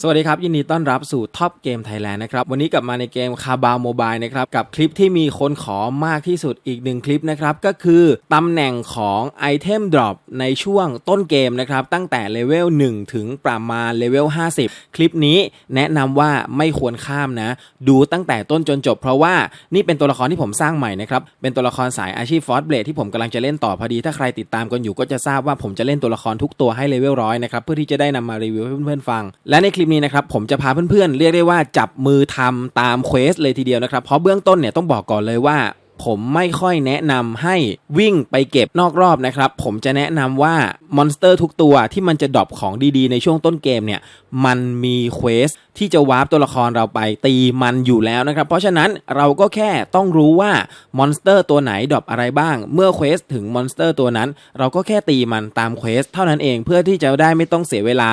สวัสดีครับ ยินดีต้อนรับสู่ท็อปเกมไทยแลนด์นะครับ วันนี้กลับมาในเกมคาบาโมบายนะครับ กับคลิปที่มีคนขอมากที่สุดอีกหนึ่งคลิปนะครับ ก็คือตำแหน่งของไอเทมดรอปในช่วงต้นเกมนะครับ ตั้งแต่เลเวล 1 ถึงประมาณเลเวล 50 คลิปนี้แนะนำว่าไม่ควรข้ามนะ ดูตั้งแต่ต้นจนจบ เพราะว่านี่เป็นตัวละครที่ผมสร้างใหม่นะครับ เป็นตัวละครสายอาชีพฟอสเบลดที่ผมกำลังจะเล่นต่อพอดี ถ้าใครติดตามกันอยู่ก็จะทราบว่าผมจะเล่นตัวละครทุกตัวให้เลเวลร้อยนะครับเพื่อที่จะได้นำมารีวิวให้เพื่อนๆฟัง และในคลิปิปนี้นะครับผมจะพาเพื่อนๆเรียกได้ว่าจับมือทำตามเควสเลยทีเดียวนะครับเพราะเบื้องต้นเนี่ยต้องบอกก่อนเลยว่า ผมไม่ค่อยแนะนำให้วิ่งไปเก็บนอกรอบนะครับ ผมจะแนะนำว่ามอนสเตอร์ทุกตัวที่มันจะดรอปของดีๆ ในช่วงต้นเกมเนี่ย มันมีเควสที่จะวาร์ปตัวละครเราไปตีมันอยู่แล้วนะครับ เพราะฉะนั้นเราก็แค่ต้องรู้ว่ามอนสเตอร์ตัวไหนดรอปอะไรบ้าง เมื่อเควสถึงมอนสเตอร์ตัวนั้น เราก็แค่ตีมันตามเควสเท่านั้นเองเพื่อที่จะได้ไม่ต้องเสียเวลา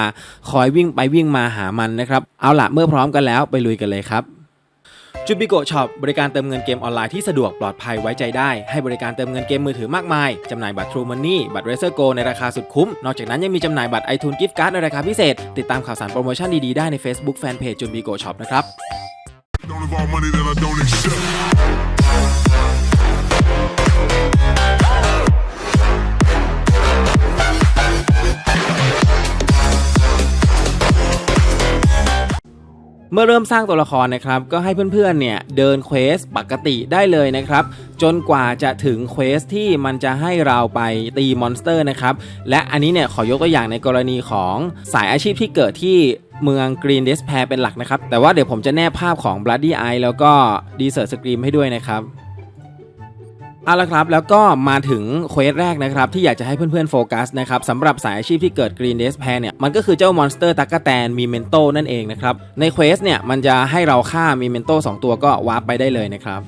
คอยวิ่งไปวิ่งมาหามันนะครับ เอาละเมื่อพร้อมกันแล้วไปลุยกันเลยครับ จูบิโกช็อปบริการเติมเงินเกมออนไลน์ที่สะดวกปลอดภัยไว้ใจได้ ให้บริการเติมเงินเกมมือถือมากมาย จำหน่ายบัตร True Money บัตร Razer Go ในราคาสุดคุ้ม นอกจากนั้นยังมีจำหน่ายบัตร iTunes Gift Card ในราคาพิเศษ ติดตามข่าวสารโปรโมชั่นดีๆได้ใน Facebook Fanpage จูบิโกช็อปนะครับ Don't involve money that I don't accept. เมื่อเริ่มสร้างตัวละครนะครับ ก็ให้เพื่อนๆเนี่ยเดินเควสปกติได้เลยนะครับ จนกว่าจะถึงเควสที่มันจะให้เราไปตีมอนสเตอร์นะครับ และอันนี้เนี่ยขอยกตัวอย่างในกรณีของสายอาชีพที่เกิดที่เมืองกรีนเดสแพรเป็นหลักนะครับ แต่ว่าเดี๋ยวผมจะแนบภาพของ Bloody Eye แล้วก็ Desert Scream ให้ด้วยนะครับ เอาละครับแล้วก็มาถึงเควสแรกนะครับที่อยากจะให้เพื่อนๆโฟกัสนะครับสำหรับสายอาชีพที่เกิด Green d e s p a เนี่ยมันก็คือเจ้ามอนสเตอร์ตักกแตนมีเมนโตนั่นเองนะครับในเควสเนี่ยมันจะให้เราฆ่ามีเมนโต2ตัวก็วาร์ปไปได้เลยนะครับ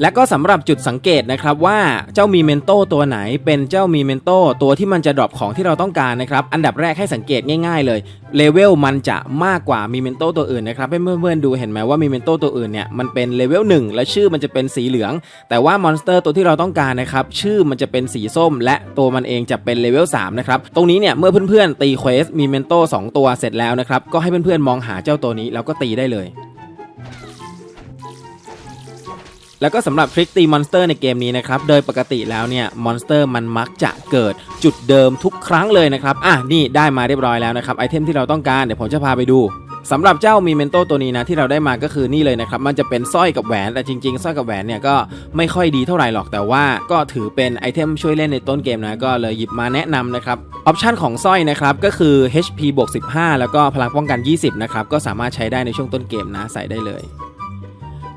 และก็สำหรับจุดสังเกตนะครับว่าเจ้ามีเมนโตตัวไหนเป็นเจ้ามีเมนโตตัวที่มันจะดรอปของที่เราต้องการนะครับอันดับแรกให้สังเกตง่ายๆเลยเลเวลมันจะมากกว่ามีเมนโตตัวอื่นนะครับให้เพื่อนๆดูเห็นไหมว่ามีเมนโตตัวอื่นเนี่ยมันเป็นเลเวล1และชื่อมันจะเป็นสีเหลือง แต่ว่ามอนสเตอร์ตัวที่เราต้องการนะครับชื่อมันจะเป็นสีส้ม และตัวมันเองจะเป็นเลเวล3นะครับตรงนี้เนี่ยเมื่อเพื่อนๆตีเควสมีเมนโต2ตัวเสร็จแล้วนะครับก็ให้เพื่อนๆมองหาเจ้าตัวนี้แล้วก็ตีได้เลย แล้วก็สำหรับทริคตีมอนสเตอร์ในเกมนี้นะครับ โดยปกติแล้วเนี่ยมอนสเตอร์มันมักจะเกิดจุดเดิมทุกครั้งเลยนะครับ อะนี่ได้มาเรียบร้อยแล้วนะครับไอเทมที่เราต้องการเดี๋ยวผมจะพาไปดูสำหรับเจ้ามีเมนโตตัวนี้นะที่เราได้มาก็คือนี่เลยนะครับมันจะเป็นสร้อยกับแหวนแต่จริงๆสร้อยกับแหวนเนี่ยก็ไม่ค่อยดีเท่าไหร่หรอกแต่ว่าก็ถือเป็นไอเทมช่วยเล่นในต้นเกมนะก็เลยหยิบมาแนะนำนะครับออปชันของสร้อยนะครับก็คือ HP บวก15 แล้วก็พลังป้องกัน 20 นะครับก็สามารถใช้ได้ในช่วงต้นเกมนะใส่ได้เลย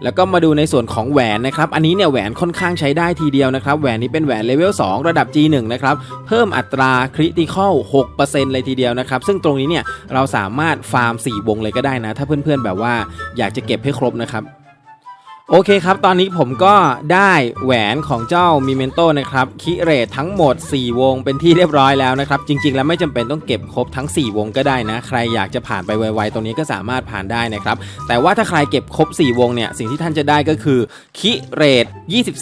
แล้วก็มาดูในส่วนของแหวนนะครับ อันนี้เนี่ยแหวนค่อนข้างใช้ได้ทีเดียวนะครับ แหวนนี้เป็นแหวนเลเวล2ระดับ G1 นะครับ เพิ่มอัตราคริติคอล6%เลยทีเดียวนะครับ ซึ่งตรงนี้เนี่ยเราสามารถฟาร์ม 4 วงเลยก็ได้นะ ถ้าเพื่อนๆแบบว่าอยากจะเก็บให้ครบนะครับ โอเคครับ ตอนนี้ผมก็ได้แหวนของเจ้ามิเมนโตนะครับ คิเรตทั้งหมด 4 วงเป็นที่เรียบร้อยแล้วนะครับ จริง ๆ แล้วไม่จำเป็นต้องเก็บครบทั้ง 4 วงก็ได้นะ ใครอยากจะผ่านไปไวๆตรงนี้ก็สามารถผ่านได้นะครับ แต่ว่าถ้าใครเก็บครบ 4 วงเนี่ย สิ่งที่ท่านจะได้ก็คือ คิเรต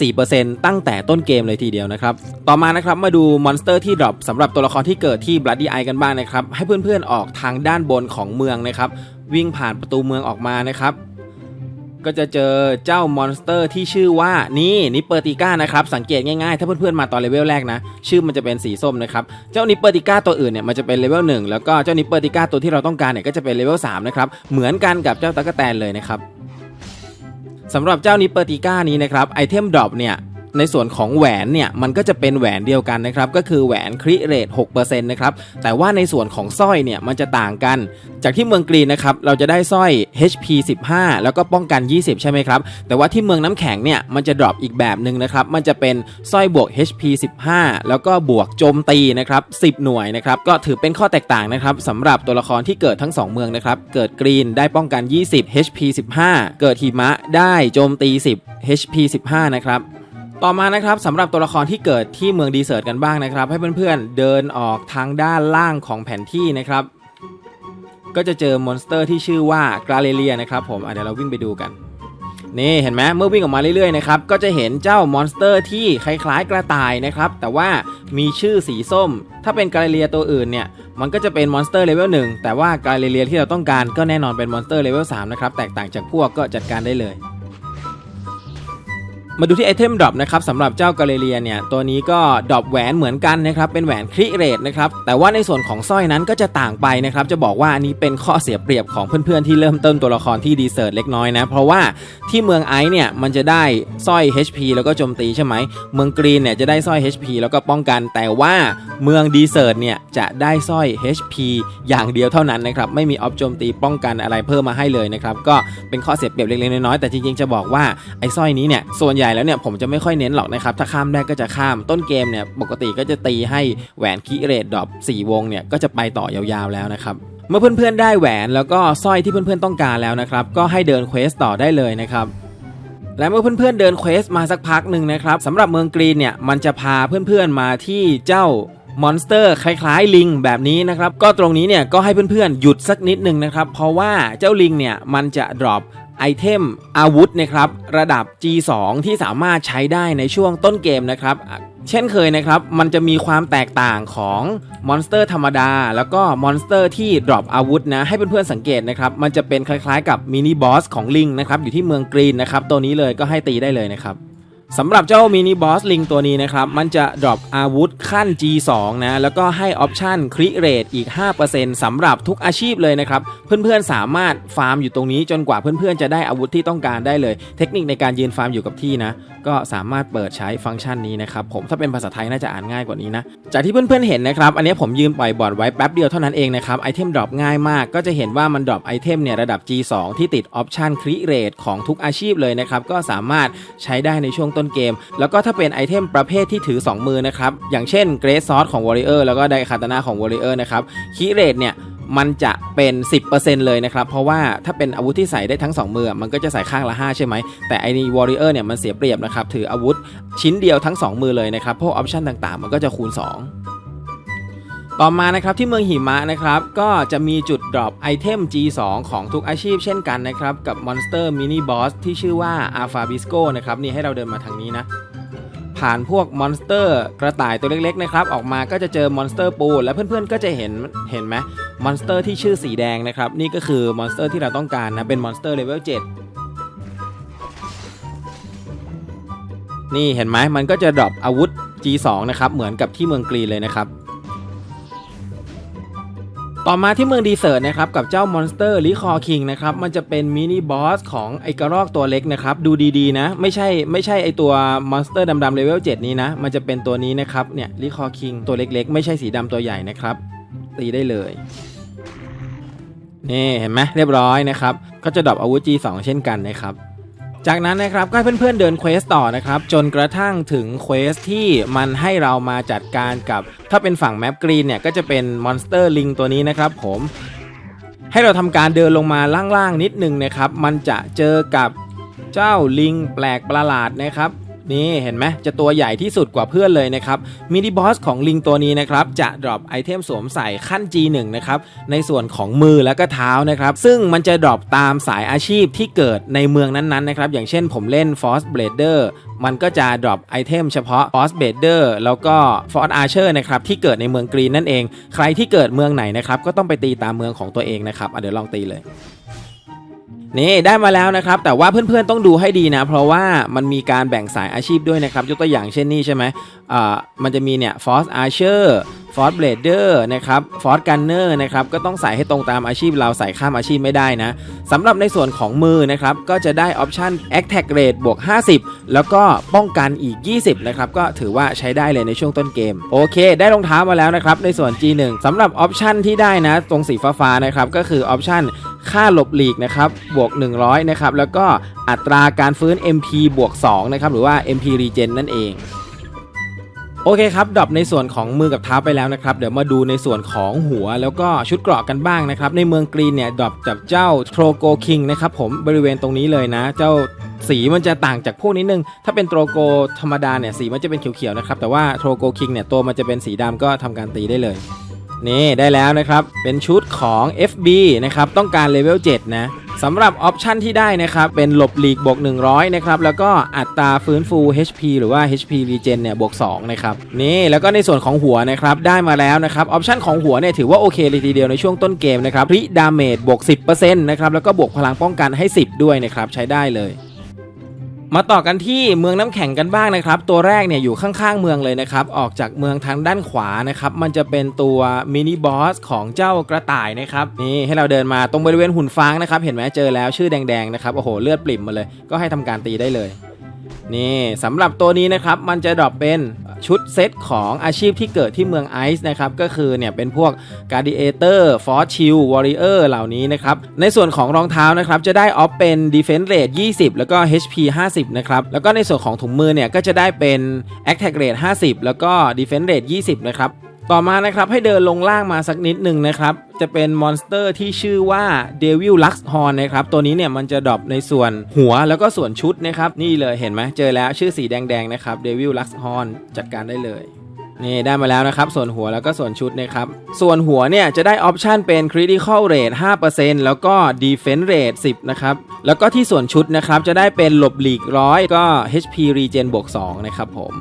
24%ตั้งแต่ต้นเกมเลยทีเดียวนะครับ ต่อมานะครับ มาดูมอนสเตอร์ที่ดรอปสำหรับตัวละครที่เกิดที่ Bloody Eye กันบ้างนะครับ ให้เพื่อนๆออกทางด้านบนของเมืองนะครับ วิ่งผ่านประตูเมืองออกมานะครับ ก็จะเจอเจ้ามอนสเตอร์ที่ชื่อว่านี่นิเปอร์ติก้านะครับสังเกตง่ายๆ ถ้าเพื่อนๆมาตอนเลเวลแรกนะ ชื่อมันจะเป็นสีส้มนะครับเจ้านิเปอร์ติก้าตัวอื่นเนี่ยมันจะเป็นเลเวล1แล้วก็เจ้านิเปอร์ติก้าตัวที่เราต้องการเนี่ยก็จะเป็นเลเวล3นะครับเหมือนกันกับเจ้าตั๊กแตนเลยนะครับสำหรับเจ้านิเปอร์ติก้านี้นะครับไอเทมดรอปเนี่ย ในส่วนของแหวนเนี่ยมันก็จะเป็นแหวนเดียวกันนะครับก็คือแหวนคริเรท6%นะครับแต่ว่าในส่วนของสร้อยเนี่ยมันจะต่างกัน จากที่เมืองกรีนนะครับเราจะได้สร้อย HP 15 แล้วก็ป้องกัน 20 ใช่ไหมครับแต่ว่าที่เมืองน้ำแข็งเนี่ยมันจะดรอปอีกแบบหนึ่งนะครับมันจะเป็นสร้อยบวก HP 15 แล้วก็บวกโจมตีนะครับ10 หน่วยนะครับก็ถือเป็นข้อแตกต่างนะครับสำหรับตัวละครที่เกิดทั้ง 2 เมืองนะครับเกิดกรีนได้ป้องกัน 20 HP 15 เกิดหิมะได้โจมตี 10 HP 15 นะครับ ต่อมานะครับสำหรับตัวละครที่เกิดที่เมืองดีเซิร์ตกันบ้างนะครับ ให้เพื่อนๆเดินออกทางด้านล่างของแผนที่นะครับ ก็จะเจอมอนสเตอร์ที่ชื่อว่ากราเลเลียนะครับผมเดี๋ยวเราวิ่งไปดูกันนี่เห็นไหมเมื่อวิ่งออกมาเรื่อยๆนะครับก็จะเห็นเจ้ามอนสเตอร์ที่คล้ายๆกระต่ายนะครับแต่ว่ามีชื่อสีส้ม ถ้าเป็นกาเลียตัวอื่นเนี่ยมันก็จะเป็นมอนสเตอร์เลเวล1แต่ว่ากาเลียที่เราต้องการก็แน่นอนเป็นมอนสเตอร์เลเวล3นะครับแตกต่างจากพวกก็จัดการได้เลย มาดูที่ไอเทมดรอปนะครับสำหรับเจ้ากาเลเลียเนี่ยตัวนี้ก็ดรอปแหวนเหมือนกันนะครับเป็นแหวนคริเรตนะครับแต่ว่าในส่วนของสร้อยนั้นก็จะต่างไปนะครับจะบอกว่าอันนี้เป็นข้อเสียเปรียบของเพื่อนๆที่เริ่มต้นตัวละครที่ดีเซิร์ตเล็กน้อยนะเพราะว่าที่เมืองไอซ์เนี่ยมันจะได้สร้อย HP แล้วก็โจมตีใช่ไหมเมืองกรีนเนี่ยจะได้สร้อย HP แล้วก็ป้องกัน แต่ว่าเมืองดีเซิร์ตเนี่ยจะได้สร้อย HP อย่างเดียวเท่านั้นนะครับไม่มีออฟโจมตีป้องกันอะไรเพิ่มมาให้เลยนะครับก็เป็นข้อเสียเปรียบเล็กๆน้อยๆแต่จริงๆจะบอกว่าไอ้สร้อยนี้เนี่ยส่วนใหญ่ใหญ่แล้วเนี่ยผมจะไม่ค่อยเน้นหรอกนะครับถ้าข้ามได้ก็จะข้ามต้นเกมเนี่ยปกติก็จะตีให้แหวนคิเรตดรอป4วงเนี่ยก็จะไปต่อยาวๆแล้วนะครับเมื่อเพื่อนๆได้แหวนแล้วก็สร้อยที่เพื่อนๆต้องการแล้วนะครับก็ให้เดินเควสต่อได้เลยนะครับและเมื่อเพื่อนๆเดินเควสมาสักพักหนึ่งนะครับสำหรับเมืองกรีนเนี่ยมันจะพาเพื่อนๆมาที่เจ้ามอนสเตอร์คล้ายๆลิงแบบนี้นะครับ ก็ตรงนี้เนี่ยก็ให้เพื่อนๆหยุดสักนิดหนึ่งนะครับ เพราะว่าเจ้าลิงเนี่ยมันจะดรอป ไอเทมอาวุธนะครับระดับ G2 ที่สามารถใช้ได้ในช่วงต้นเกมนะครับ เช่นเคยนะครับ มันจะมีความแตกต่างของมอนสเตอร์ธรรมดา แล้วก็มอนสเตอร์ที่ดรอปอาวุธนะ ให้เพื่อนๆสังเกตนะครับ มันจะเป็นคล้ายๆกับมินิบอสของลิงนะครับ อยู่ที่เมืองกรีนนะครับ ตัวนี้เลยก็ให้ตีได้เลยนะครับ สำหรับเจ้ามินิบอสลิงตัวนี้นะครับ มันจะดรอปอาวุธขั้น G2 นะ แล้วก็ให้ออปชันคริเรทอีก 5%สำหรับทุกอาชีพเลยนะครับ เพื่อนๆสามารถฟาร์มอยู่ตรงนี้จนกว่าเพื่อนๆจะได้อาวุธที่ต้องการได้เลย เทคนิคในการยืนฟาร์มอยู่กับที่นะก็สามารถเปิดใช้ฟังก์ชันนี้นะครับผมถ้าเป็นภาษาไทยน่าจะอ่านง่ายกว่านี้นะจากที่เพื่อนๆเห็นนะครับอันนี้ผมยืนปล่อยบอร์ดไว้แป๊บเดียวเท่านั้นเองนะครับไอเทมดรอปง่ายมากก็จะเห็นว่ามันดรอปไอเทมเนี่ยระดับ G2 ที่ติดออปชันคริเรทของทุกอาชีพเลยนะครับก็สามารถใช้ได้ในช่วงต้นเกม แล้วก็ถ้าเป็นไอเทมประเภทที่ถือ 2 มือนะครับอย่างเช่นเกรซอสของ Warrior แล้วก็ไดคาตานาของ Warrior นะครับคริเรทเนี่ย มันจะเป็น 10%เลยนะครับ เพราะว่าถ้าเป็นอาวุธที่ใส่ได้ทั้ง 2 มือ มันก็จะใส่ข้างละ 5 ใช่ไหม แต่ไอ้นี่วอริเออร์เนี่ยมันเสียเปรียบนะครับ ถืออาวุธชิ้นเดียวทั้ง 2 มือเลยนะครับ พวกออปชันต่างๆ มันก็จะคูณ 2ต่อมานะครับที่เมืองหิมะนะครับก็จะมีจุดดรอปไอเทม G2 ของทุกอาชีพเช่นกันนะครับ กับมอนสเตอร์มินิบอสที่ชื่อว่า a l p h a b i s c o นะครับนี่ให้เราเดินมาทางนี้นะ ผ่านพวกมอนสเตอร์กระต่ายตัวเล็กๆนะครับออกมาก็จะเจอมอนสเตอร์ปูและเพื่อนๆก็จะเห็นเห็นไหมมอนสเตอร์ที่ชื่อสีแดงนะครับนี่ก็คือมอนสเตอร์ที่เราต้องการนะเป็นมอนสเตอร์เลเวล7นี่เห็นไหมมันก็จะดรอปอาวุธ G2 นะครับเหมือนกับที่เมืองกรีนเลยนะครับ ต่อมาที่เมืองดีเซิร์ตนะครับกับเจ้ามอนสเตอร์ลิคอคิงนะครับมันจะเป็นมินิบอสของไอกระรอกตัวเล็กนะครับดูดีๆนะ ไม่ใช่ไม่ใช่ไอตัวมอนสเตอร์ดำๆเลเวล7นี้นะ มันจะเป็นตัวนี้นะครับเนี่ยลิคอคิงตัวเล็กๆ ไม่ใช่สีดำตัวใหญ่นะครับ ตีได้เลยนี่เห็นไหมเรียบร้อยนะครับ ก็จะดรอปอาวุธ G2 เช่นกันนะครับ จากนั้นนะครับก็ให้เพื่อนๆเดินเควสต่อนะครับ จนกระทั่งถึงเควสที่มันให้เรามาจัดการกับ ถ้าเป็นฝั่งแมปกรีนเนี่ย ก็จะเป็นมอนสเตอร์ลิงตัวนี้นะครับผม ให้เราทำการเดินลงมาล่างๆนิดนึงนะครับ มันจะเจอกับเจ้าลิงแปลกประหลาดนะครับ นี่เห็นไหมจะตัวใหญ่ที่สุดกว่าเพื่อนเลยนะครับมินิบอสของลิงตัวนี้นะครับจะดรอปไอเทมสวมใส่ขั้น G1 นะครับในส่วนของมือและก็เท้านะครับซึ่งมันจะดรอปตามสายอาชีพที่เกิดในเมืองนั้นๆนะครับอย่างเช่นผมเล่น Force Blader มันก็จะดรอปไอเทมเฉพาะ Force Blader แล้วก็ Force Archer นะครับที่เกิดในเมืองกรีนนั่นเอง ใครที่เกิดเมืองไหนนะครับก็ต้องไปตีตามเมืองของตัวเองนะครับเดี๋ยวลองตีเลย นี่ได้มาแล้วนะครับ แต่ว่าเพื่อนๆต้องดูให้ดีนะ เพราะว่ามันมีการแบ่งสายอาชีพด้วยนะครับ ยกตัวอย่างเช่นนี่ใช่ไหมอ่ามันจะมีเนี่ย Force Archer Force Blader นะครับ Force Gunner นะครับก็ต้องใส่ให้ตรงตามอาชีพเราใส่ข้ามอาชีพไม่ได้นะสำหรับในส่วนของมือนะครับก็จะได้ออปชัน Attack Rate บวก 50 แล้วก็ป้องกันอีก 20 นะครับ ก็ถือว่าใช้ได้เลยในช่วงต้นเกม โอเค ได้รองเท้ามาแล้วนะครับ ในส่วน G1 สำหรับออปชันที่ได้นะ ตรงสีฟ้าๆนะครับ ก็คือออปชันค่าหลบหลีกนะครับบวก 100 นะครับ แล้วก็อัตราการฟื้น MP บวก 2 นะครับ หรือว่า MP Regen นั่นเอง โอเคครับดรอปในส่วนของมือกับเท้าไปแล้วนะครับ เดี๋ยวมาดูในส่วนของหัวแล้วก็ชุดเกราะกันบ้างนะครับ ในเมืองกรีนเนี่ยดรอปจับเจ้าโทรโกคิงนะครับผมบริเวณตรงนี้เลยนะ เจ้าสีมันจะต่างจากพวกนิดนึง ถ้าเป็นโทรโกธรรมดาเนี่ยสีมันจะเป็นเขียวๆนะครับ แต่ว่าโทรโกคิงเนี่ยตัวมันจะเป็นสีดำก็ทำการตีได้เลย นี่ได้แล้วนะครับ เป็นชุดของ FB นะครับ ต้องการเลเวล 7 นะสำหรับออปชันที่ได้นะครับ เป็นหลบหลีกบวก 100 นะครับ แล้วก็อัตราฟื้นฟู HP หรือว่า HP Regen เนี่ยบวก 2 นะครับ นี่ แล้วก็ในส่วนของหัวนะครับ ได้มาแล้วนะครับ ออปชันของหัวเนี่ยถือว่าโอเคเลยทีเดียวในช่วงต้นเกมนะครับริดาเมจบวก 10%นะครับ แล้วก็บวกพลังป้องกันให้ 10 ด้วยนะครับ ใช้ได้เลย มาต่อกันที่เมืองน้ำแข็งกันบ้างนะครับ ตัวแรกเนี่ยอยู่ข้างๆเมืองเลยนะครับ ออกจากเมืองทางด้านขวานะครับ มันจะเป็นตัวมินิบอสของเจ้ากระต่ายนะครับนี่ให้เราเดินมาตรงบริเวณหุ่นฟางนะครับ เห็นไหมเจอแล้วชื่อแดงๆนะครับโอ้โหเลือดปริ่มมาเลย ก็ให้ทำการตีได้เลย นี่สำหรับตัวนี้นะครับมันจะดรอปเป็นชุดเซตของอาชีพที่เกิดที่เมืองไอซ์นะครับก็คือเนี่ยเป็นพวกการ์ดิเอเตอร์ฟอร์ชิลวอริเออร์เหล่านี้นะครับในส่วนของรองเท้านะครับจะได้ออฟเป็น Defense Rate 20 แล้วก็ HP 50 นะครับแล้วก็ในส่วนของถุงมือเนี่ยก็จะได้เป็น Attack Rate 50 แล้วก็ Defense Rate 20 นะครับ ต่อมานะครับให้เดินลงล่างมาสักนิดหนึ่งนะครับ จะเป็นมอนสเตอร์ที่ชื่อว่า Devil Lux Horn นะครับ ตัวนี้เนี่ยมันจะดรอปในส่วนหัวแล้วก็ส่วนชุดนะครับ นี่เลยเห็นไหมเจอแล้วชื่อสีแดงๆนะครับ Devil Lux Horn จัดการได้เลยนี่ได้มาแล้วนะครับ ส่วนหัวแล้วก็ส่วนชุดนะครับ ส่วนหัวเนี่ยจะได้ออปชันเป็น Critical Rate 5%แล้วก็ Defense Rate 10 นะครับ แล้วก็ที่ส่วนชุดนะครับ จะได้เป็นหลบหลีกร้อยก็ HP Regen บวก2นะครับผม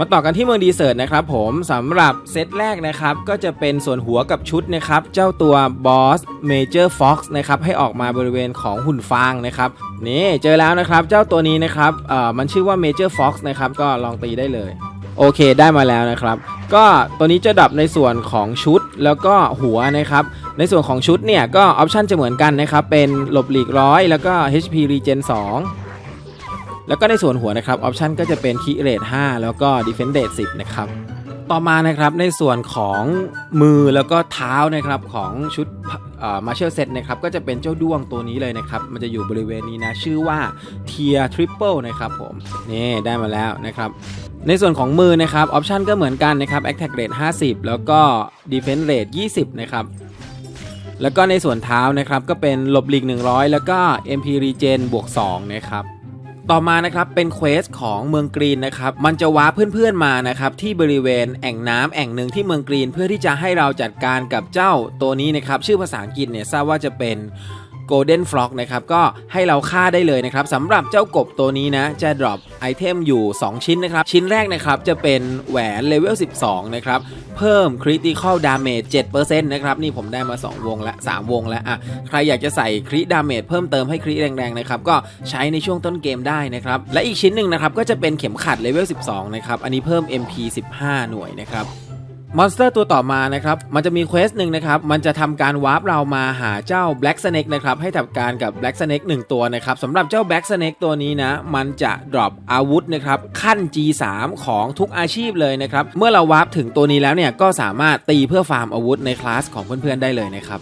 มาต่อกันที่เมืองดีเซิร์ตนะครับผมสำหรับเซตแรกนะครับก็จะเป็นส่วนหัวกับชุดนะครับเจ้าตัวบอสเมเจอร์ฟ็อกซ์นะครับให้ออกมาบริเวณของหุ่นฟางนะครับนี่เจอแล้วนะครับเจ้าตัวนี้นะครับเอ่อมันชื่อว่าเมเจอร์ฟ็อกซ์นะครับก็ลองตีได้เลยโอเคได้มาแล้วนะครับ ก็ตัวนี้จะดับในส่วนของชุดแล้วก็หัวนะครับ ในส่วนของชุดเนี่ยก็ออปชันจะเหมือนกันนะครับเป็นหลบหลีกร้อยแล้วก็ HP Regen 2 แล้วก็ในส่วนหัวนะครับออปชันก็จะเป็นคีเรท5แล้วก็ Defense Rate 10 นะครับ ต่อมานะครับในส่วนของมือแล้วก็เท้านะครับของชุดมาเชลเซตนะครับก็จะเป็นเจ้าด้วงตัวนี้เลยนะครับ มันจะอยู่บริเวณนี้นะ ชื่อว่าเทียทริปเปิลนะครับผม นี่ได้มาแล้วนะครับในส่วนของมือนะครับออปชันก็เหมือนกันนะครับ Attack Rate 50 แล้วก็ Defense Rate 20 นะครับ แล้วก็ในส่วนเท้านะครับก็เป็นหลบหลีก 100 แล้วก็ MP Regen บวก 2 นะครับ ต่อมานะครับเป็นเควสของเมืองกรีนนะครับมันจะว้าเพื่อนๆมานะครับที่บริเวณแอ่งน้ำแอ่งหนึ่งที่เมืองกรีน เพื่อที่จะให้เราจัดการกับเจ้าตัวนี้นะครับชื่อภาษาอังกฤษเนี่ยทราบว่าจะเป็น Golden Frog นะครับก็ให้เราฆ่าได้เลยนะครับสำหรับเจ้ากบตัวนี้นะ จะดรอปไอเทมอยู่ 2 ชิ้นนะครับ ชิ้นแรกนะครับจะเป็นแหวนเลเวล 12 นะครับ เพิ่ม Critical Damage 7%นะครับ นี่ผมได้มา 2 วงและ 3 วงแล้วอะใครอยากจะใส่คริดาเมจเพิ่มเติมให้คริแรงๆนะครับก็ใช้ในช่วงต้นเกมได้นะครับและอีกชิ้นหนึ่งนะครับก็จะเป็นเข็มขัดเลเวล 12 นะครับ อันนี้เพิ่ม MP 15 หน่วยนะครับ มอนสเตอร์ตัวต่อมานะครับ มันจะมีเควสหนึ่งนะครับ มันจะทำการวาร์ปเรามาหาเจ้า Black Snake นะครับ ให้ทำการกับ Black Snake 1 ตัวนะครับสำหรับเจ้า Black Snake ตัวนี้นะ มันจะดรอปอาวุธนะครับ ขั้น G3 ของทุกอาชีพเลยนะครับ เมื่อเราวาร์ปถึงตัวนี้แล้วเนี่ย ก็สามารถตีเพื่อฟาร์มอาวุธในคลาสของเพื่อนๆได้เลยนะครับ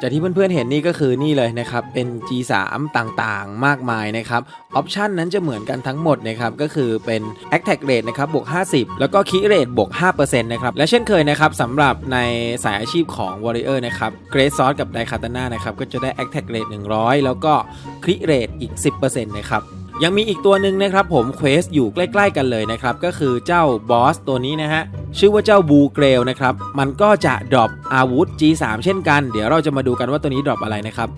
จากที่เพื่อนๆเห็นนี่ก็คือนี่เลยนะครับ เป็น G3 ต่างๆ มากมายนะครับ ออปชันนั้นจะเหมือนกันทั้งหมดนะครับ ก็คือเป็น Attack Rate นะครับ บวก 50 แล้วก็ Key Rate บวก 5%นะครับ และเช่นเคยนะครับสำหรับในสายอาชีพของ Warrior นะครับ Great Sword กับ Daikatana นะครับ ก็จะได้ Attack Rate 100 แล้วก็ k i Rate อีก 10%นะครับ ยังมีอีกตัวหนึ่งนะครับผมเควสอยู่ใกล้ ๆ กันเลยนะครับ ก็คือเจ้าบอสตัวนี้นะฮะ ชื่อว่าเจ้าบูเกรลนะครับ มันก็จะดรอปอาวุธ G3 เช่นกัน เดี๋ยวเราจะมาดูกันว่าตัวนี้ดรอปอะไรนะครับ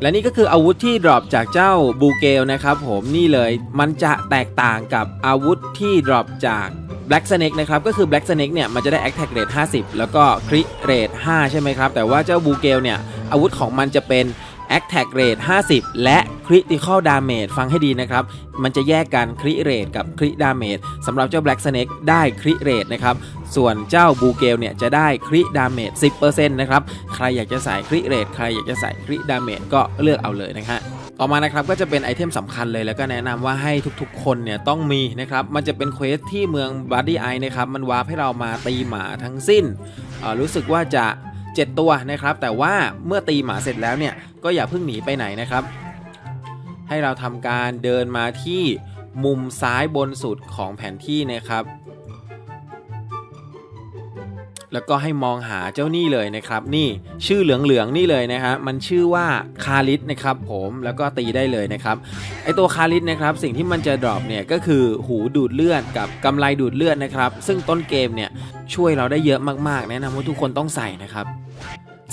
และนี่ก็คืออาวุธที่ดรอปจากเจ้าบูเกลนะครับผมนี่เลยมันจะแตกต่างกับอาวุธที่ดรอปจาก Black Snake นะครับ ก็คือ Black Snake เนี่ย มันจะได้ Attack Rate 50 แล้วก็ Crit Rate 5 ใช่ไหมครับ แต่ว่าเจ้าบูเกลเนี่ย อาวุธของมันจะเป็น Attack Rate 50 และ Critical Damage ฟังให้ดีนะครับ มันจะแยกกัน Crit Rate กับ Crit Damage สำหรับเจ้า Black Snake ได้ Crit Rate นะครับ ส่วนเจ้าบูเกลเนี่ยจะได้ Crit Damage 10%นะครับ ใครอยากจะใส่ Crit Rate ใครอยากจะใส่ Crit Damage ก็เลือกเอาเลยนะฮะต่อมานะครับก็จะเป็นไอเทมสำคัญเลยแล้วก็แนะนำว่าให้ทุกๆ คนเนี่ยต้องมีนะครับ มันจะเป็นเควสที่เมืองบัดดี้ไอนะครับ มันวาร์ปให้เรามาตีหมาทั้งสิ้น รู้สึกว่าจะ 7 ตัวนะครับ แต่ว่าเมื่อตีหมาเสร็จแล้วเนี่ย ก็อย่าเพิ่งหนีไปไหนนะครับ ให้เราทำการเดินมาที่มุมซ้ายบนสุดของแผนที่นะครับ แล้วก็ให้มองหาเจ้านี่เลยนะครับ นี่ชื่อเหลืองๆนี่เลยนะฮะมันชื่อว่าคาริสนะครับผมแล้วก็ตีได้เลยนะครับไอตัวคาริสนะครับ สิ่งที่มันจะดรอปเนี่ยก็คือหูดูดเลือดกับกำไลดูดเลือดนะครับ ซึ่งต้นเกมเนี่ยช่วยเราได้เยอะมากๆ แนะนำว่าทุกคนต้องใส่นะครับ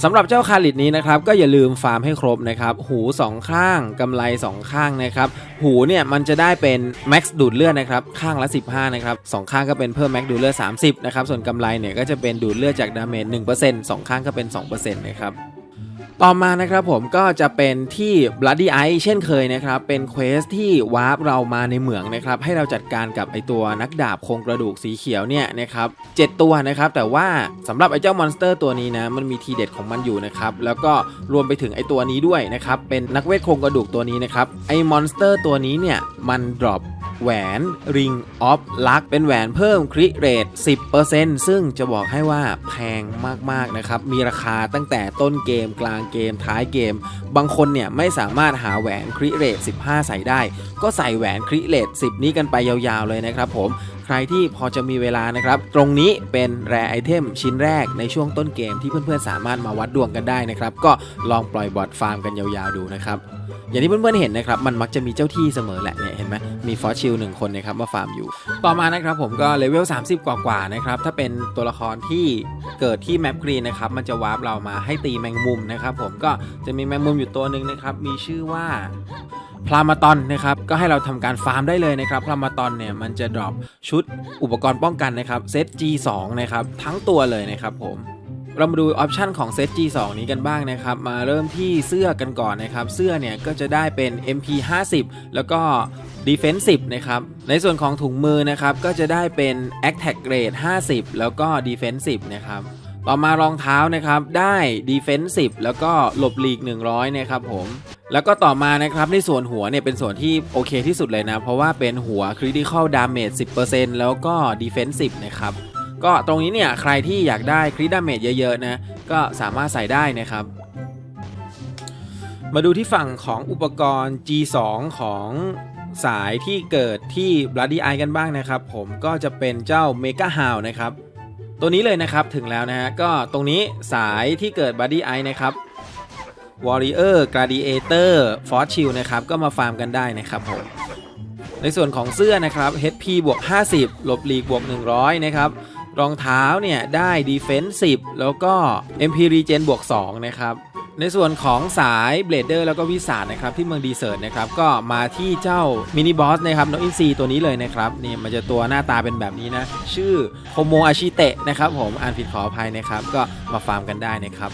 สำหรับเจ้าคาริดนี้นะครับก็อย่าลืมฟาร์มให้ครบนะครับหู 2 ข้างกำไล 2 ข้างนะครับหูเนี่ยมันจะได้เป็นแม็กซ์ดูดเลือดนะครับข้างละ 15นะครับสองข้างก็เป็นเพิ่มแม็กซ์ดูดเลือด30นะครับส่วนกำไลเนี่ยก็จะเป็นดูดเลือดจากดาเมจ1%สองข้างก็เป็น2%นะครับ ต่อมานะครับผมก็จะเป็นที่ Bloody Eye เช่นเคยนะครับ เป็นเควสที่วาร์ปเรามาในเหมืองนะครับ ให้เราจัดการกับไอตัวนักดาบโครงกระดูกสีเขียวเนี่ยนะครับ7ตัวนะครับ แต่ว่าสำหรับไอเจ้ามอนสเตอร์ตัวนี้นะมันมีทีเด็ดของมันอยู่นะครับ แล้วก็รวมไปถึงไอตัวนี้ด้วยนะครับ เป็นนักเวทโครงกระดูกตัวนี้นะครับ ไอมอนสเตอร์ตัวนี้เนี่ยมันดรอปแหวนริงออฟลักเป็นแหวนเพิ่มคริเรท10%ซึ่งจะบอกให้ว่าแพงมากๆนะครับ มีราคาตั้งแต่ต้นเกมกลางเกมท้ายเกม บางคนเนี่ยไม่สามารถหาแหวนคริเรท15 ใส่ได้ ก็ใส่แหวนคริเรท10 นี้กันไปยาวๆเลยนะครับผม ใครที่พอจะมีเวลานะครับ ตรงนี้เป็นแร่ไอเทมชิ้นแรกในช่วงต้นเกมที่เพื่อนๆสามารถมาวัดดวงกันได้นะครับ ก็ลองปล่อยบอทฟาร์มกันยาวๆดูนะครับ อย่างที่เพื่อนๆเห็นนะครับ มันมักจะมีเจ้าที่เสมอแหละเนี่ยเห็นไหมมีฟอสชิลหนึ่งคนนะครับมาฟาร์มอยู่ ต่อมานะครับผมก็เลเวล30 กว่าๆนะครับถ้าเป็นตัวละครที่เกิดที่แมปกรีนนะครับมันจะวาร์ปเรามาให้ตีแมงมุมนะครับผมก็จะมีแมงมุมอยู่ตัวหนึ่งนะครับมีชื่อว่า พลามาตอนนะครับก็ให้เราทำการฟาร์มได้เลยนะครับพลามาตอนเนี่ยมันจะดรอปชุดอุปกรณ์ป้องกันนะครับเซต G2 นะครับทั้งตัวเลยนะครับผมเรามาดูออปชันของเซต G2 นี้กันบ้างนะครับ มาเริ่มที่เสื้อกันก่อนนะครับ เสื้อเนี่ยก็จะได้เป็น MP50 แล้วก็ Defensive นะครับ ในส่วนของถุงมือนะครับ ก็จะได้เป็น Attack Grade 50 แล้วก็ Defensive นะครับ ต่อมารองเท้านะครับได้ Defensive แล้วก็หลบหลีก 100นะครับผมแล้วก็ต่อมานะครับในส่วนหัวเนี่ยเป็นส่วนที่โอเคที่สุดเลยนะ เพราะว่าเป็นหัว Critical Damage 10%แล้วก็ Defensive นะครับก็ตรงนี้เนี่ยใครที่อยากได้คริดาเมจเยอะๆนะก็สามารถใส่ได้นะครับ มาดูที่ฝั่งของอุปกรณ์ G2 ของสายที่เกิดที่ Bloody Eye กันบ้างนะครับ ผมก็จะเป็นเจ้า Mega h o u นะครับ ตัวนี้เลยนะครับถึงแล้วนะฮะก็ตรงนี้สายที่เกิดบัดดี้ไอนะครับ Warrior Gladiator Force Shield นะครับ ก็มาฟาร์มกันได้นะครับผม ในส่วนของเสื้อนะครับ HP บวก 50 หลบหลีกบวก 100 นะครับ รองเท้าเนี่ยได้ Defense 10 แล้วก็ MP Regen บวก 2 นะครับ ในส่วนของสายเบลเดอร์แล้วก็วิสาดนะครับที่เมืองดีเซิร์ตนะครับก็มาที่เจ้ามินิบอสนะครับน้องอินซีตัวนี้เลยนะครับนี่มันจะตัวหน้าตาเป็นแบบนี้นะ ชื่อโฮโมอาชิเตะนะครับผมอ่านผิดขออภัยนะครับ ก็มาฟาร์มกันได้นะครับ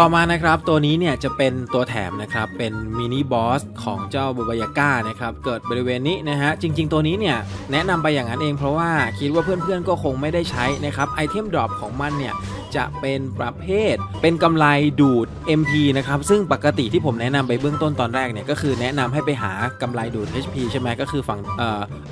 ต่อมานะครับตัวนี้เนี่ยจะเป็นตัวแถมนะครับเป็นมินิบอสของเจ้าบูบายาก้านะครับเกิดบริเวณนี้นะฮะจริง ๆ ตัวนี้เนี่ยแนะนำไปอย่างนั้นเองเพราะว่าคิดว่าเพื่อนๆก็คงไม่ได้ใช้นะครับไอเทมดรอปของมันเนี่ยจะเป็นประเภทเป็นกำไรดูด MP นะครับ ซึ่งปกติที่ผมแนะนำไปเบื้องต้นตอนแรกเนี่ยก็คือแนะนำให้ไปหากำไรดูด HP ใช่ไหมก็คือฝั่ง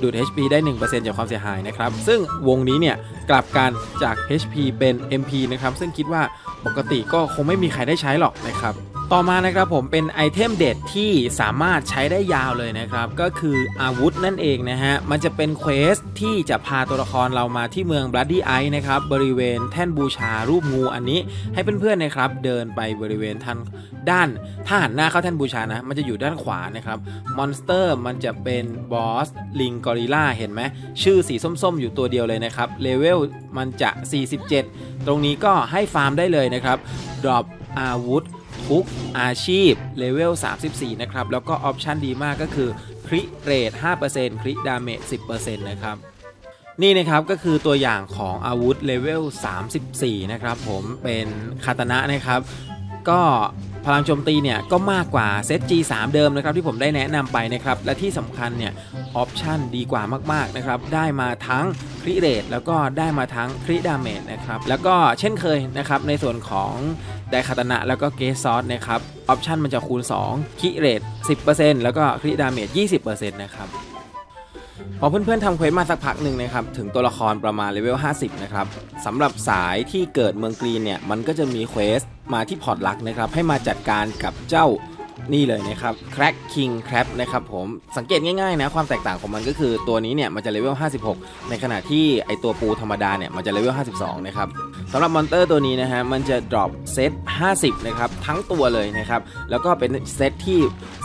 ดูด HP ได้ 1%จากความเสียหายนะครับ ซึ่งวงนี้เนี่ยกลับกันจาก HP เป็น MP นะครับ ซึ่งคิดว่าปกติก็คงไม่มีใครได้ใช้หรอกนะครับ ต่อมานะครับผมเป็นไอเทมเด็ดที่สามารถใช้ได้ยาวเลยนะครับ ก็คืออาวุธนั่นเองนะฮะ มันจะเป็นเควสที่จะพาตัวละครเรามาที่เมือง Bloody Eye นะครับ บริเวณแท่นบูชารูปงูอันนี้ ให้เพื่อนๆนะครับ เดินไปบริเวณทันด้าน ถ้าหันหน้าเข้าแท่นบูชานะ มันจะอยู่ด้านขวานะครับ มอนสเตอร์มันจะเป็นบอสลิงกอริล่าเห็นไหมชื่อสีส้มๆ อยู่ตัวเดียวเลยนะครับเลเวลมันจะ 47 ตรงนี้ก็ให้ฟาร์มได้เลยนะครับดรอปอาวุธุก อาชีพเลเวล 34 นะครับ แล้วก็ออปชันดีมากก็คือคริเรท 5%คริดาเมจ 10%นะครับนี่นะครับก็คือตัวอย่างของอาวุธเลเวล 34 นะครับผมเป็นคาตานะนะครับ ก็ พลังโจมตีเนี่ยก็มากกว่าเซต G3 เดิมนะครับที่ผมได้แนะนำไปนะครับและที่สำคัญเนี่ยออปชันดีกว่ามากๆนะครับได้มาทั้งคริเรทแล้วก็ได้มาทั้งคริดาเมจนะครับแล้วก็เช่นเคยนะครับในส่วนของไดคาตนะแล้วก็เกสซอสนะครับออปชันมันจะคูณ 2คริเรท10%แล้วก็คริดาเมจ20%นะครับ พอเพื่อนๆทำเควสมาสักพักหนึ่งนะครับถึงตัวละครประมาณเลเวล 50 นะครับสำหรับสายที่เกิดเมืองกรีนเนี่ยมันก็จะมีเควสมาที่พอร์ตลักนะครับให้มาจัดการกับเจ้านี่เลยนะครับแครกคิงแครปนะครับผมสังเกตง่ายๆนะความแตกต่างของมันก็คือตัวนี้เนี่ยมันจะเลเวล 56 ในขณะที่ไอตัวปูธรรมดาเนี่ยมันจะเลเวล 52 นะครับ สำหรับมอนเตอร์ตัวนี้นะฮะมันจะ drop เซต 50 นะครับ ทั้งตัวเลยนะครับ แล้วก็เป็นเซตที่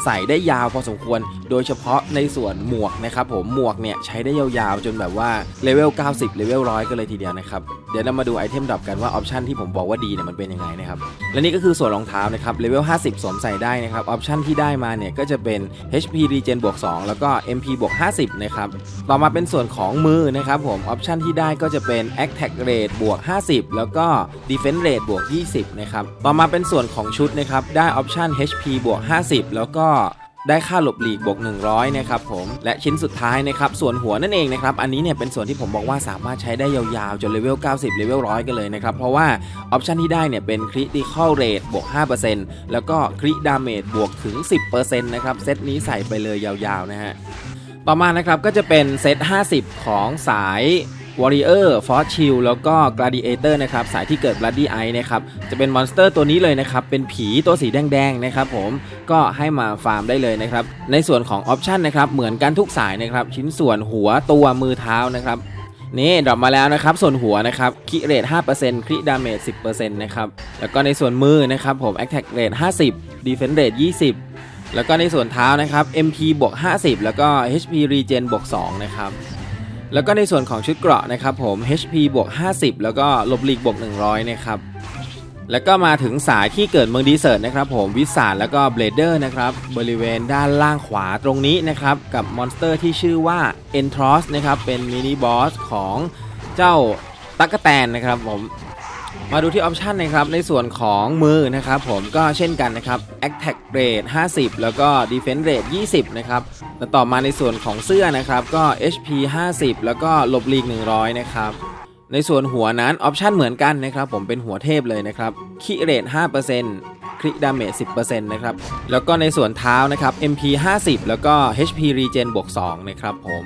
ใส่ได้ยาวพอสมควร โดยเฉพาะในส่วนหมวกนะครับผมหมวกเนี่ยใช้ได้ยาวๆ จนแบบว่าเลเวล 90 เลเวล 100 กันเลยทีเดียวนะครับ ดี๋ยวเรามาดูไอเทมดรอปกันว่าออปชันที่ผมบอกว่าดีเนี่ยมันเป็นยังไงนะครับ และนี่ก็คือส่วนรองเท้านะครับเลเวล 50 สวมใส่ได้นะครับออปชันที่ได้มาเนี่ยก็จะเป็น HP Regen บวก2แล้วก็ MP บวก50 นะครับต่อมาเป็นส่วนของมือนะครับผมออปชันที่ได้ก็จะเป็น Attack Rate บวก 50 แล้วก็ Defense Rate บวก 20 นะครับต่อมาเป็นส่วนของชุดนะครับได้ออปชัน HP บวก50 แล้วก็ ได้ค่าหลบหลีกบวก 100นะครับผมและชิ้นสุดท้ายนะครับส่วนหัวนั่นเองนะครับอันนี้เนี่ยเป็นส่วนที่ผมบอกว่าสามารถใช้ได้ยาวๆจนเลเวล 90 เลเวล 100 กันเลยนะครับเพราะว่าออปชันที่ได้เนี่ยเป็น Critical Rate บวก 5%แล้วก็ Crit Damage บวกถึง 10%นะครับเซตนี้ใส่ไปเลยยาวๆนะฮะต่อมานะครับก็จะเป็นเซต 50 ของสาย Warrior Force Shield แล้วก็ Gladiator นะครับสายที่เกิด Bloody Eye นะครับจะเป็นมอนสเตอร์ตัวนี้เลยนะครับเป็นผีตัวสีแดงๆนะครับผมก็ให้มาฟาร์มได้เลยนะครับในส่วนของออปชันนะครับเหมือนกันทุกสายนะครับชิ้นส่วนหัวตัวมือเท้านะครับนี่ดรอปมาแล้วนะครับ ส่วนหัวนะครับคิเรท5%คริดาเมจ10%นะครับแล้วก็ในส่วนมือนะครับผม Attack Rate 50 Defense Rate 20 แล้วก็ในส่วนเท้านะครับ MP บวก50 แล้วก็ HP Regen บวก2นะครับ แล้วก็ในส่วนของชุดเกราะนะครับผม HP บวก 50 แล้วก็ลบหลีกบวก 100 นะครับแล้วก็มาถึงสายที่เกิดเมืองดีเซิร์ตนะครับผมวิสานแล้วก็เบลเดอร์นะครับบริเวณด้านล่างขวาตรงนี้นะครับกับมอนสเตอร์ที่ชื่อว่า e n t r o s นะครับเป็นมินิบอสของเจ้าตั๊กแตนนะครับผม มาดูที่ออปชันนะครับในส่วนของมือนะครับผมก็เช่นกันนะครับ Attack Rate 50 แล้วก็ Defense Rate 20 นะครับแล้วต่อมาในส่วนของเสื้อนะครับก็ HP 50 แล้วก็ลบหลีก 100 นะครับในส่วนหัวนั้นออปชันเหมือนกันนะครับผมเป็นหัวเทพเลยนะครับคิเรท5%คริดาเมจ10%นะครับแล้วก็ในส่วนเท้านะครับ MP 50 แล้วก็ HP Regen บวก2นะครับผม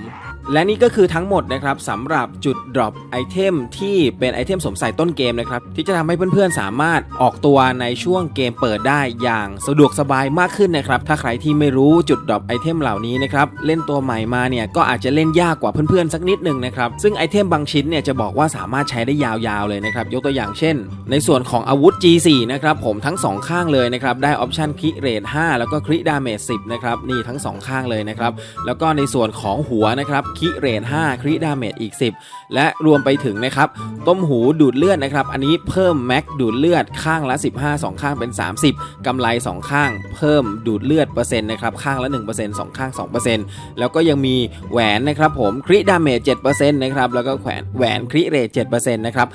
และนี่ก็คือทั้งหมดนะครับสำหรับจุด drop ไอเทมที่เป็นไอเทมสมใส่ต้นเกมนะครับที่จะทำให้เพื่อนๆ สามารถออกตัวในช่วงเกมเปิดได้อย่างสะดวกสบายมากขึ้นนะครับถ้าใครที่ไม่รู้จุด drop ไอเทมเหล่านี้นะครับเล่นตัวใหม่มาเนี่ยก็อาจจะเล่นยากกว่าเพื่อนๆสักนิดหนึ่งนะครับซึ่งไอเทมบางชิ้นเนี่ยจะบอกว่าสามารถใช้ได้ยาวๆเลยนะครับยกตัวอย่างเช่น ในส่วนของอาวุธ G4 นะครับผมทั้งสองข้างเลยนะครับได้ออปชันคริเรท5แล้วก็คริดาเมจ10นะครับนี่ทั้งสองข้างเลยนะครับแล้วก็ในส่วนของหัวนะครับคิเรท5คริดาเมจอีก 10 และรวมไปถึงนะครับ ต้มหูดูดเลือดนะครับ อันนี้เพิ่มแม็กดูดเลือดข้างละ 15 2 ข้างเป็น 30กำไร 2 ข้าง เพิ่มดูดเลือดเปอร์เซ็นต์นะครับข้างละ 1% 2 ข้าง 2%แล้วก็ยังมีแหวนนะครับผมคริดาเมจ7%นะครับแล้วก็แขวนแหวนคริเรท7%นะครับ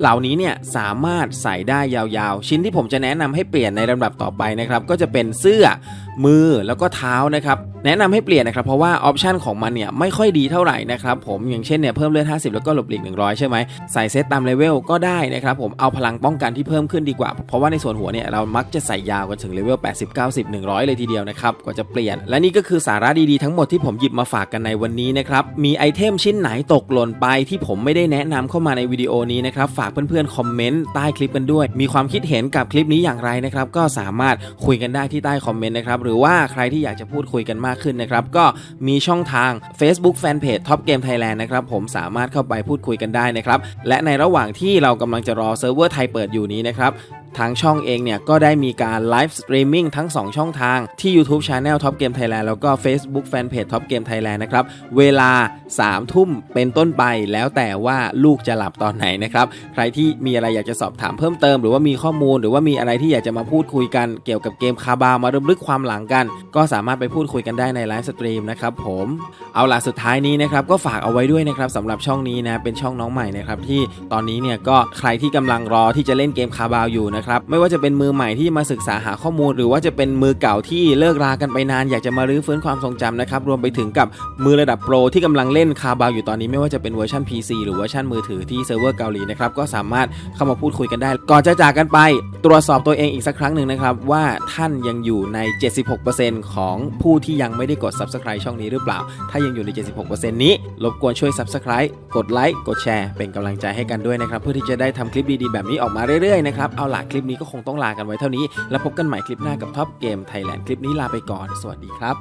เหล่านี้เนี่ยสามารถใส่ได้ยาวๆ ชิ้นที่ผมจะแนะนำให้เปลี่ยนในลำดับต่อไปนะครับก็จะเป็นเสื้อ มือแล้วก็เท้านะครับแนะนำให้เปลี่ยนนะครับเพราะว่าออปชันของมันเนี่ยไม่ค่อยดีเท่าไหร่นะครับผมอย่างเช่นเนี่ยเพิ่มเลือด 50 แล้วก็หลบหลีก 100 ใช่ไหมใส่เซตตามเลเวลก็ได้นะครับผมเอาพลังป้องกันที่เพิ่มขึ้นดีกว่า เพราะว่าในส่วนหัวเนี่ยเรามักจะใส่ยาวกันถึงเลเวล 80 90 100 เลยทีเดียวนะครับกว่าจะเปลี่ยน และนี่ก็คือสาระดีๆทั้งหมดที่ผมหยิบมาฝากกันในวันนี้นะครับมีไอเทมชิ้นไหนตกหล่นไปที่ผมไม่ได้แนะนำเข้ามาในวิดีโอนี้นะครับฝากเพื่อนๆคอมเมนต์ใต้คลิปกันด้วย มีความคิดเห็นกับคลิปนี้อย่างไรนะครับก็สามารถคุยกันได้ที่ใต้คอมเมนต์นะครับหรือว่าใครที่อยากจะพูดคุยกันมากขึ้นนะครับ ก็มีช่องทาง Facebook Fanpage Top Game Thailand นะครับผมสามารถเข้าไปพูดคุยกันได้นะครับ และในระหว่างที่เรากำลังจะรอเซิร์ฟเวอร์ไทยเปิดอยู่นี้นะครับ ทางช่องเองเนี่ยก็ได้มีการไลฟ์สตรีมมิ่งทั้ง 2 ช่องทางที่ YouTube Channel Top Game Thailand แล้วก็ Facebook Fanpage Top Game Thailand นะครับเวลา 3 ทุ่มเป็นต้นไปแล้วแต่ว่าลูกจะหลับตอนไหนนะครับใครที่มีอะไรอยากจะสอบถามเพิ่มเติม หรือว่ามีข้อมูล หรือว่ามีอะไรที่อยากจะมาพูดคุยกันเกี่ยวกับเกมคาบาวมารำลึกความหลังกัน ก็สามารถไปพูดคุยกันได้ในไลฟ์สตรีมนะครับผมเอาล่ะสุดท้ายนี้นะครับก็ฝากเอาไว้ด้วยนะครับสำหรับช่องนี้นะเป็นช่องน้องใหม่นะครับที่ตอนนี้เนี่ยก็ใครที่กำลังรอที่จะเล่นเกมคาบาวอยู่นะครับไม่ว่าจะเป็นมือใหม่ที่มาศึกษาหาข้อมูล หรือว่าจะเป็นมือเก่าที่เลิกรากันไปนาน อยากจะมารื้อฟื้นความทรงจำนะครับรวมไปถึงกับมือระดับโปรที่กำลังเล่นคาบาวอยู่ตอนนี้ไม่ว่าจะเป็นเวอร์ชัน PC หรือเวอร์ชันมือถือที่เซิร์ฟเวอร์เกาหลีนะครับก็สามารถเข้ามาพูดคุยกันได้ ก่อนจะจากกันไป ตรวจสอบตัวเองอีกสักครั้งหนึ่งนะครับว่าท่านยังอยู่ใน 76%ของผู้ที่ยังไม่ได้กด subscribe ช่องนี้หรือเปล่า ถ้ายังอยู่ใน 76%นี้รบกวนช่วย subscribe กดไลค์กดแชร์เป็นกำลังใจให้กันด้วยนะครับเพื่อที่จะได้ทำคลิปดีๆแบบนี้ออกมาเรื่อยๆนะครับเอาล่ะคลิปนี้ก็คงต้องลากันไว้เท่านี้ แล้วพบกันใหม่คลิปหน้ากับท็อปเกมไทยแลนด์คลิปนี้ลาไปก่อน สวัสดีครับ